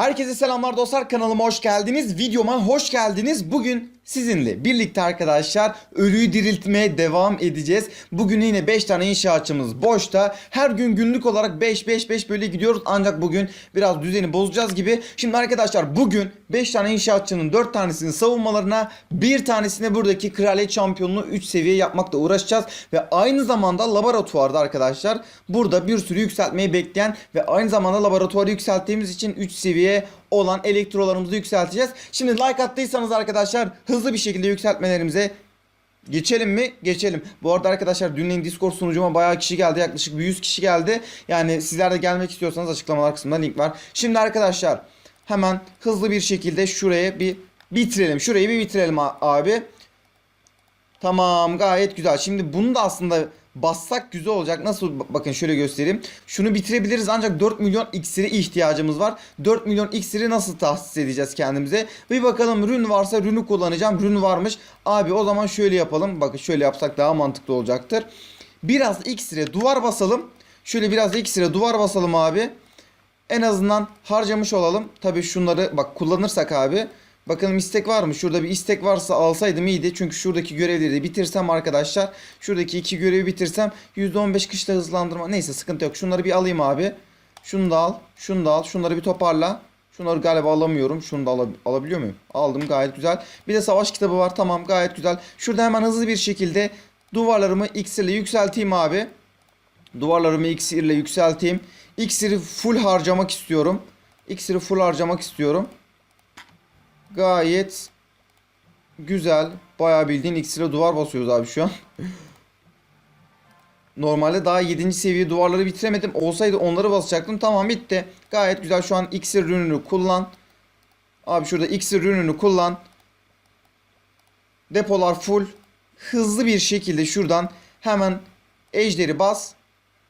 Herkese selamlar dostlar kanalıma hoş geldiniz. Videoma hoş geldiniz. Bugün sizinle birlikte arkadaşlar ölüyü diriltmeye devam edeceğiz. Bugün yine 5 tane inşaatçımız boşta. Her gün günlük olarak 5 5 5 böyle gidiyoruz. Ancak bugün biraz düzeni bozacağız gibi. Şimdi arkadaşlar bugün 5 tane inşaatçının 4 tanesinin savunmalarına bir tanesine buradaki kraliyet şampiyonluğu 3 seviye yapmakla uğraşacağız. Ve aynı zamanda laboratuvarda arkadaşlar burada bir sürü yükseltmeyi bekleyen ve aynı zamanda laboratuvarı yükselttiğimiz için 3 seviye olan elektrolarımızı yükselteceğiz. Şimdi like attıysanız arkadaşlar hızlı bir şekilde yükseltmelerimize Geçelim mi? Geçelim. Bu arada arkadaşlar dünün Discord sunucuma bayağı kişi geldi. Yaklaşık bir 100 kişi geldi. Yani sizler de gelmek istiyorsanız açıklamalar kısmında link var. Şimdi arkadaşlar hemen hızlı bir şekilde şuraya bir bitirelim. Şurayı bir bitirelim abi. Tamam gayet güzel. Şimdi bunu da aslında bassak güzel olacak. Nasıl bakın şöyle göstereyim. Şunu bitirebiliriz ancak 4 milyon iksiri ihtiyacımız var. 4 milyon iksiri nasıl tahsis edeceğiz kendimize? Bir bakalım rün varsa rünü kullanacağım. Rün varmış. Abi o zaman şöyle yapalım. Bakın şöyle yapsak daha mantıklı olacaktır. Biraz iksire duvar basalım. Şöyle biraz da iksire duvar basalım abi. En azından harcamış olalım. Tabii şunları bak kullanırsak abi. Bakalım istek var mı? Şurada bir istek varsa alsaydım iyiydi. Çünkü şuradaki görevleri de bitirsem arkadaşlar. Şuradaki iki görevi bitirsem %15 kışla hızlandırma. Neyse sıkıntı yok. Şunları bir alayım abi. Şunu da al. Şunu da al. Şunları bir toparla. Şunları galiba alamıyorum. Şunu da alab- alabiliyor muyum? Aldım gayet güzel. Bir de savaş kitabı var. Tamam gayet güzel. Şurada hemen hızlı bir şekilde duvarlarımı ile yükselteyim abi. Duvarlarımı iksir ile yükselteyim. İksiri full harcamak istiyorum. İksiri full harcamak istiyorum. Gayet güzel. Bayağı bildiğin iksire duvar basıyoruz abi şu an. Normalde daha 7. seviye duvarları bitiremedim. Olsaydı onları basacaktım. Tamam bitti. Gayet güzel. Şu an iksir ürününü kullan. Abi şurada iksir ürününü kullan. Depolar full. Hızlı bir şekilde şuradan hemen ejderi bas.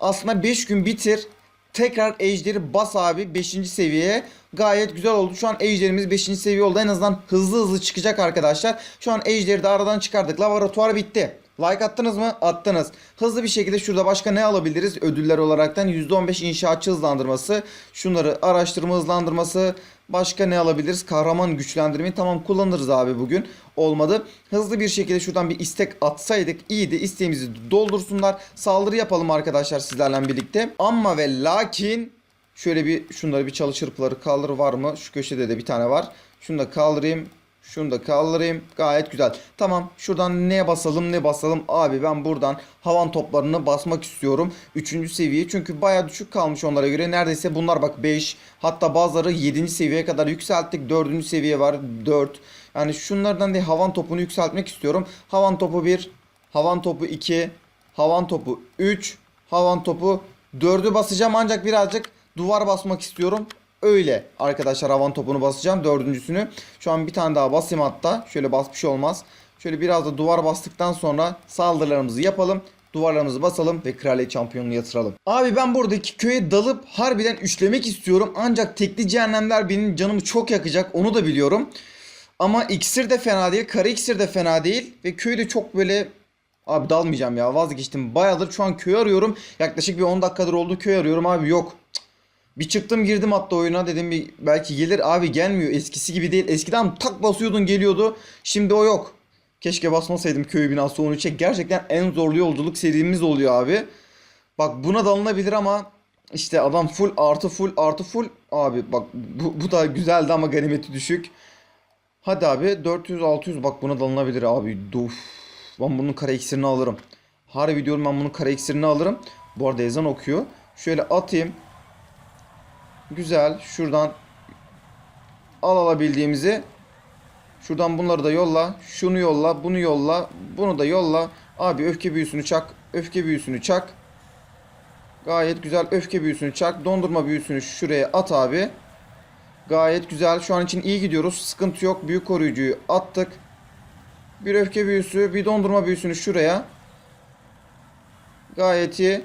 Aslında 5 gün bitir. Tekrar ejderi bas abi 5. seviyeye. Gayet güzel oldu. Şu an ejderimiz 5. seviye oldu. En azından hızlı hızlı çıkacak arkadaşlar. Şu an ejderi de aradan çıkardık. Laboratuvar bitti. Like attınız mı? Attınız. Hızlı bir şekilde şurada başka ne alabiliriz? Ödüller olaraktan %15 inşaatçı hızlandırması. Şunları araştırma hızlandırması. Başka ne alabiliriz? Kahraman güçlendirmeyi tamam kullanırız abi bugün. Olmadı. Hızlı bir şekilde şuradan bir istek atsaydık iyiydi. İsteğimizi doldursunlar. Saldırı yapalım arkadaşlar sizlerle birlikte. Ama ve lakin şöyle bir şunları bir çalı kaldır var mı? Şu köşede de bir tane var. Şunu da kaldırayım. Şunu da kaldırayım. Gayet güzel. Tamam. Şuradan ne basalım ne basalım. Abi ben buradan havan toplarını basmak istiyorum. Üçüncü seviye. Çünkü baya düşük kalmış onlara göre. Neredeyse bunlar bak 5. Hatta bazıları 7. seviyeye kadar yükselttik. 4. seviye var. 4. Yani şunlardan da havan topunu yükseltmek istiyorum. Havan topu 1. Havan topu 2. Havan topu 3. Havan topu 4'ü basacağım ancak birazcık duvar basmak istiyorum. Öyle arkadaşlar havan topunu basacağım dördüncüsünü. Şu an bir tane daha basayım hatta. Şöyle basmış olmaz. Şöyle biraz da duvar bastıktan sonra saldırılarımızı yapalım. Duvarlarımızı basalım ve kraliyet şampiyonluğu yatıralım. Abi ben buradaki köye dalıp harbiden üçlemek istiyorum. Ancak tekli cehennemler benim canımı çok yakacak. Onu da biliyorum. Ama iksir de fena değil. Kara iksir de fena değil. Ve köyde çok böyle Abi dalmayacağım ya vazgeçtim. Bayağıdır şu an köy arıyorum. Yaklaşık bir 10 dakikadır oldu köy arıyorum abi yok. Cık. Bir çıktım girdim hatta oyuna dedim bir belki gelir abi gelmiyor eskisi gibi değil. Eskiden tak basıyordun geliyordu. Şimdi o yok. Keşke basmasaydım köy binası 13'e. Gerçekten en zorlu yolculuk serimiz oluyor abi. Bak buna dalınabilir ama işte adam full artı full artı full. Abi bak bu, bu da güzeldi ama ganimeti düşük. Hadi abi 400-600 bak buna dalınabilir abi. Duf. Ben bunun kara iksirini alırım. Harbi diyorum ben bunun kara iksirini alırım. Bu arada ezan okuyor. Şöyle atayım. Güzel. Şuradan al alabildiğimizi. Şuradan bunları da yolla. Şunu yolla. Bunu yolla. Bunu da yolla. Abi öfke büyüsünü çak. Öfke büyüsünü çak. Gayet güzel öfke büyüsünü çak. Dondurma büyüsünü şuraya at abi. Gayet güzel. Şu an için iyi gidiyoruz. Sıkıntı yok. Büyük koruyucuyu attık. Bir öfke büyüsü, bir dondurma büyüsünü şuraya. Gayet iyi.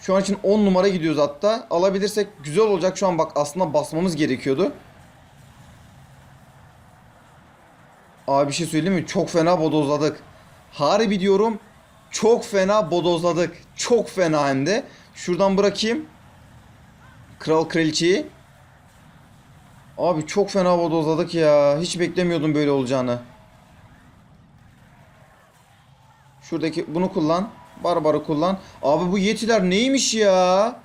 Şu an için 10 numara gidiyoruz hatta. Alabilirsek güzel olacak. Şu an bak aslında basmamız gerekiyordu. Abi bir şey söyleyeyim mi? Çok fena bodozladık. Harbi diyorum. Çok fena bodozladık. Çok fena hem de. Şuradan bırakayım. Kral kraliçeyi. Abi çok fena bodozladık ya. Hiç beklemiyordum böyle olacağını. Şuradaki bunu kullan. Barbarı kullan. Abi bu yetiler neymiş ya?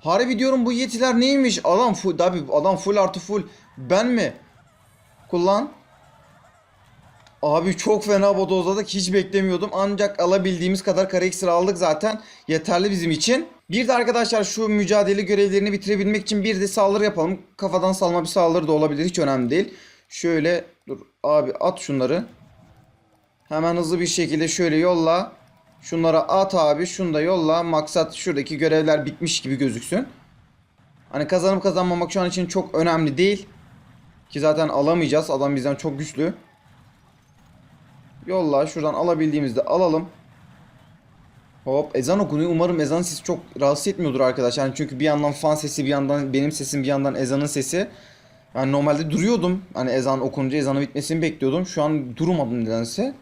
Harbi diyorum bu yetiler neymiş? Adam full abi adam full artı full. Ben mi? Kullan. Abi çok fena bodozladık. Hiç beklemiyordum. Ancak alabildiğimiz kadar kare iksir aldık zaten. Yeterli bizim için. Bir de arkadaşlar şu mücadele görevlerini bitirebilmek için bir de saldırı yapalım. Kafadan salma bir saldırı da olabilir. Hiç önemli değil. Şöyle dur abi at şunları. Hemen hızlı bir şekilde şöyle yolla. Şunlara at abi. Şunu da yolla. Maksat şuradaki görevler bitmiş gibi gözüksün. Hani kazanıp kazanmamak şu an için çok önemli değil. Ki zaten alamayacağız. Adam bizden çok güçlü. Yolla şuradan alabildiğimizde alalım. Hop ezan okunuyor. Umarım ezan sesi çok rahatsız etmiyordur arkadaşlar. Yani çünkü bir yandan fan sesi bir yandan benim sesim bir yandan ezanın sesi. Yani normalde duruyordum. Hani ezan okununca ezanın bitmesini bekliyordum. Şu an durmadım nedense.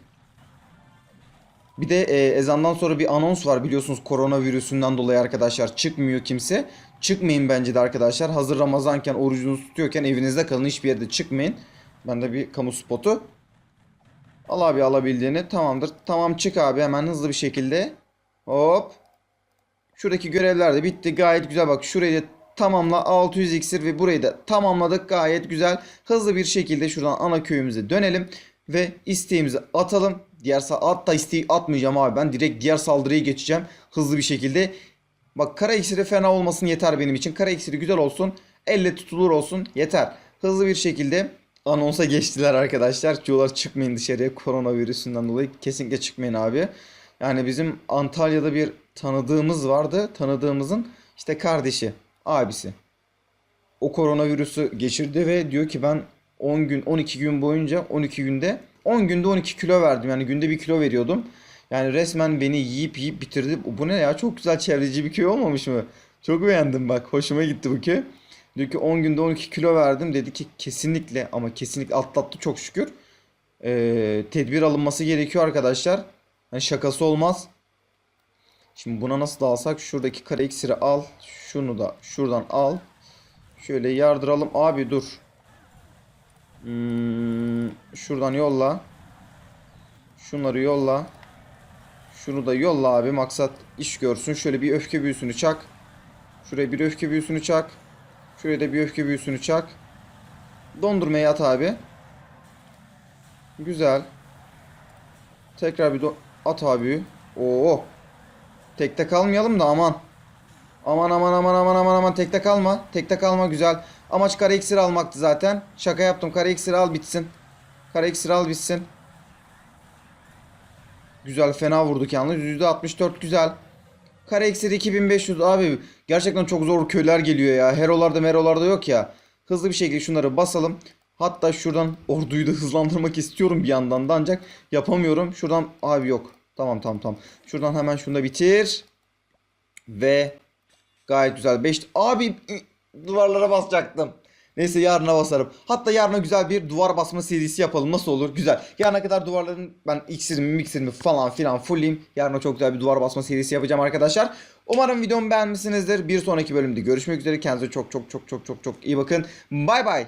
Bir de e, ezandan sonra bir anons var biliyorsunuz koronavirüsünden dolayı arkadaşlar çıkmıyor kimse. Çıkmayın bence de arkadaşlar. Hazır Ramazanken orucunuzu tutuyorken evinizde kalın hiçbir yerde çıkmayın. Ben de bir kamu spotu. Al abi alabildiğini tamamdır. Tamam çık abi hemen hızlı bir şekilde. Hop. Şuradaki görevler de bitti. Gayet güzel bak şurayı da tamamla 600 iksir ve burayı da tamamladık. Gayet güzel. Hızlı bir şekilde şuradan ana köyümüze dönelim. Ve isteğimizi atalım. Diğer hatta isteği atmayacağım abi ben. Direkt diğer saldırıya geçeceğim. Hızlı bir şekilde. Bak kara iksiri fena olmasın yeter benim için. Kara iksiri güzel olsun. Elle tutulur olsun yeter. Hızlı bir şekilde anonsa geçtiler arkadaşlar. Diyorlar çıkmayın dışarıya koronavirüsünden dolayı. Kesinlikle çıkmayın abi. Yani bizim Antalya'da bir tanıdığımız vardı. Tanıdığımızın işte kardeşi, abisi. O koronavirüsü geçirdi ve diyor ki ben 10 gün 12 gün boyunca 12 günde 10 günde 12 kilo verdim. Yani günde 1 kilo veriyordum. Yani resmen beni yiyip yiyip bitirdi. Bu ne ya? Çok güzel çevreci bir köy olmamış mı? Çok beğendim bak. Hoşuma gitti bu köy. Diyor ki 10 günde 12 kilo verdim. Dedi ki kesinlikle ama kesinlikle atlattı çok şükür. Ee, tedbir alınması gerekiyor arkadaşlar. Hani şakası olmaz. Şimdi buna nasıl alsak? Şuradaki kare iksiri al. Şunu da şuradan al. Şöyle yardıralım. Abi dur. Hmm, şuradan yolla. Şunları yolla. Şunu da yolla abi. Maksat iş görsün. Şöyle bir öfke büyüsünü çak. Şuraya bir öfke büyüsünü çak. Şuraya da bir öfke büyüsünü çak. Dondurmaya at abi. Güzel. Tekrar bir at abi. Oo. Tekte kalmayalım da aman. Aman aman aman aman aman aman tekte kalma. Tekte kalma güzel. Amaç kare iksir almaktı zaten. Şaka yaptım. Kare iksir al bitsin. Kare iksir al bitsin. Güzel fena vurduk yalnız. %64 güzel. Kare iksir 2500 abi. Gerçekten çok zor köyler geliyor ya. Herolarda merolarda yok ya. Hızlı bir şekilde şunları basalım. Hatta şuradan orduyu da hızlandırmak istiyorum bir yandan da ancak yapamıyorum. Şuradan abi yok. Tamam tamam tamam. Şuradan hemen şunu da bitir. Ve gayet güzel. 5 abi duvarlara basacaktım. Neyse yarına basarım. Hatta yarına güzel bir duvar basma serisi yapalım. Nasıl olur? Güzel. Yarına kadar duvarların ben iksirimi miksirimi falan filan fullleyeyim. Yarına çok güzel bir duvar basma serisi yapacağım arkadaşlar. Umarım videomu beğenmişsinizdir. Bir sonraki bölümde görüşmek üzere. Kendinize çok çok çok çok çok çok iyi bakın. Bay bay.